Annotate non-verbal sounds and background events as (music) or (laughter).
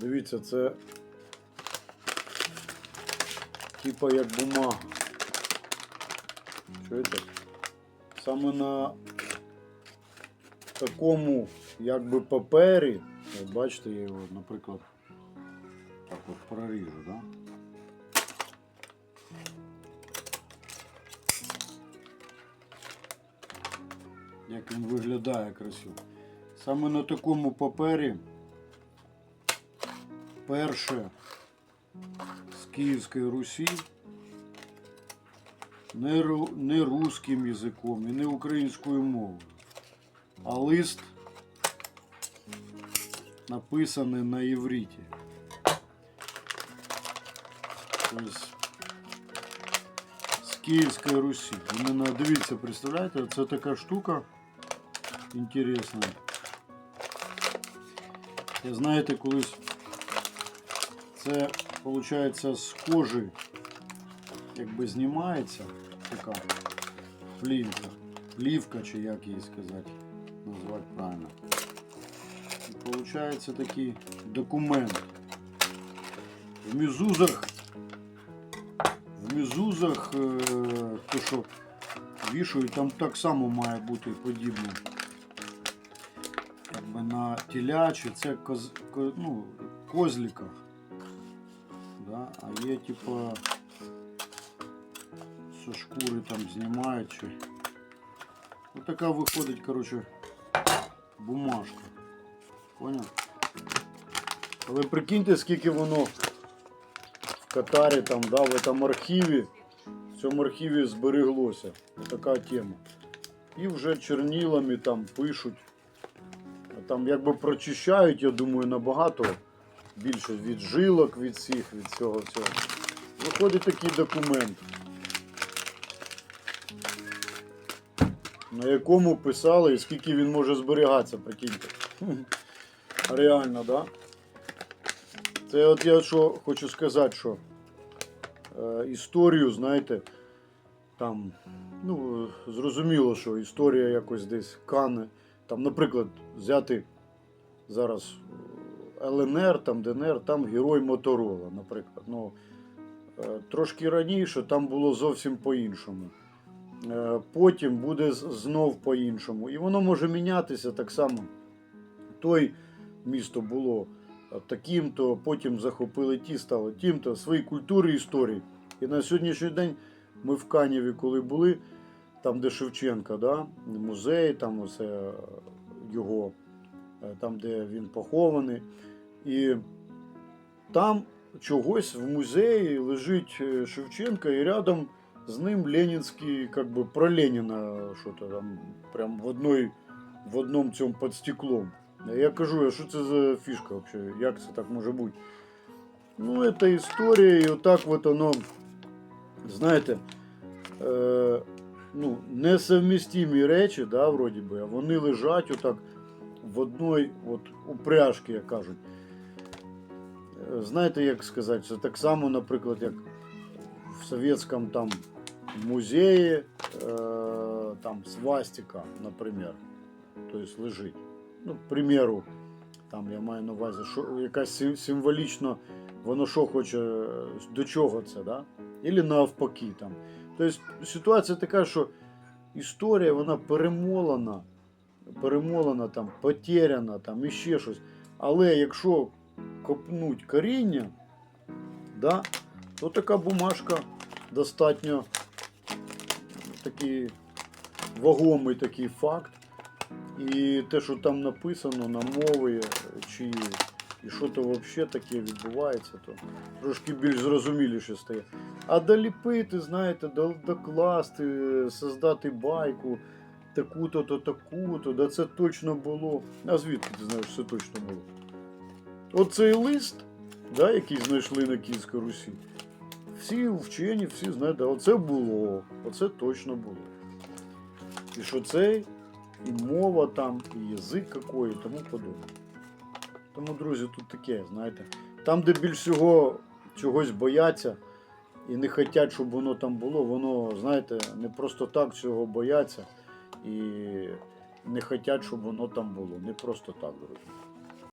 Дивіться, це типа як бумага. Чуєте? Саме на такому якби папері, от бачите, я його, наприклад, так от проріжу, да? Як він виглядає красиво. Саме на такому папері перше з Київської Русі не, ру- не русським язиком і не українською мовою, а лист написаний на євриті. Тобто з Київської Русі. Іменно, дивіться, представляєте, це така штука інтересна. Я знаєте, колись це виходить з кожи якби знімається така плівка. Плівка, чи як її сказати, назвати правильно. І виходить такий документ. В мізузах, в мізузах, е, то що вішають, там так само має бути подібне. Якби на телячі, це коз, ко- ну, козлика. Да? А є типа со шкури там знімають. Чи... Ось така виходить, коротше, бумажка. Поняв? Але прикиньте, скільки воно в Катарі, там, да, в цьому архіві, в цьому архіві збереглося. Ось така тема. І вже чернілами там пишуть. Там якби прочищають, я думаю, набагато більше від жилок, від всіх, від цього всього. Виходить такий документ. на якому писали і скільки він може зберігатися, прикиньте. (laughs) Реально, да? Це от я що хочу сказати, що е, історію, знаєте, там, ну, зрозуміло, що історія якось десь кане. Там, наприклад, взяти зараз ЛНР, там ДНР, там герой Моторола, наприклад. Ну, е, трошки раніше там було зовсім по-іншому. Е, потім буде знов по-іншому. І воно може мінятися так само. Той місто було е, таким-то, потім захопили ті, стало тим-то, свої культури історії. І на сьогоднішній день ми в Канєві, коли були, там, де Шевченка, да? музей, там оце е, його, там, де він похований. І там чогось в музеї лежить е, Шевченка і рядом з ним Ленінський, как бы про Леніна, що там, прям в одной, в одному цьому під стеклом. Я кажу, а що це за фішка взагалі? Як це так може бути? Ну, це історія, і отак от воно, знаєте, е, ну, несовмістимі речі, да, вроді би, а вони лежать отак в одной от упряжці, як кажуть. Е, Знаєте, як сказати, це так само, наприклад, як в совєтському там музеї, э, там свастика, наприклад, тобто лежить. Ну, к примеру, там я маю на увазі, що якась символічно, воно що хоче, до чого це, да? Ілі навпаки там. Тобто ситуація така, що історія вона перемолена, перемолена, там, потеряна, там, і ще щось. Але якщо копнуть коріння, да, то така бумажка достатньо такий вагомий такий факт. І те, що там написано на мови, чи і що то взагалі таке відбувається, то трошки більш зрозуміліше стає. А доліпити, знаєте, докласти, создати байку, таку-то, то таку-то, да це точно було. А звідки ти знаєш, що це точно було? Оцей лист, да, який знайшли на Київській Русі, всі вчені, всі знають, да, оце було, оце точно було. І що це і мова там, і язик який, і тому подобне. Тому, друзі, тут таке, знаєте, там, де більш всього чогось бояться і не хочуть, щоб воно там було, воно, знаєте, не просто так цього бояться і не хочуть, щоб воно там було. Не просто так, друзі.